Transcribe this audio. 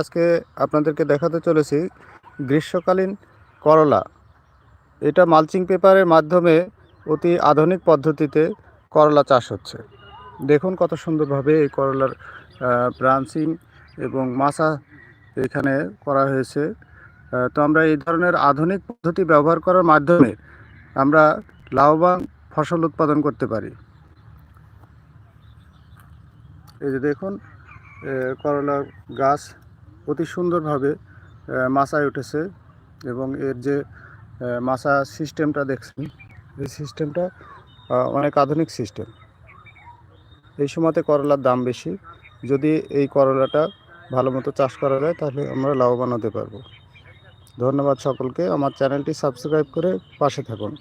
আজকে আপনাদেরকে দেখাতে চলেছি গ্রীষ্মকালীন করলা। এটা মালচিং পেপারের মাধ্যমে অতি আধুনিক পদ্ধতিতে করলা চাষ হচ্ছে। দেখুন কত সুন্দরভাবে এই করলার ব্রাঞ্চিং এবং মাছা এখানে করা হয়েছে। তো আমরা এই ধরনের আধুনিক পদ্ধতি ব্যবহার করার মাধ্যমে আমরা লাভবান ফসল উৎপাদন করতে পারি। এই যে দেখুন করলার গাছ অতি সুন্দরভাবে মাচায় উঠেছে এবং এর যে মাচা সিস্টেমটা দেখছেন, এই সিস্টেমটা অনেক আধুনিক সিস্টেম। এই সময়তে করলার দাম বেশি। যদি এই করলাটা ভালো মতো চাষ করা যায়, তাহলে আমরা লাভবান হতে পারব। ধন্যবাদ সকলকে। আমার চ্যানেলটি সাবস্ক্রাইব করে পাশে থাকুন।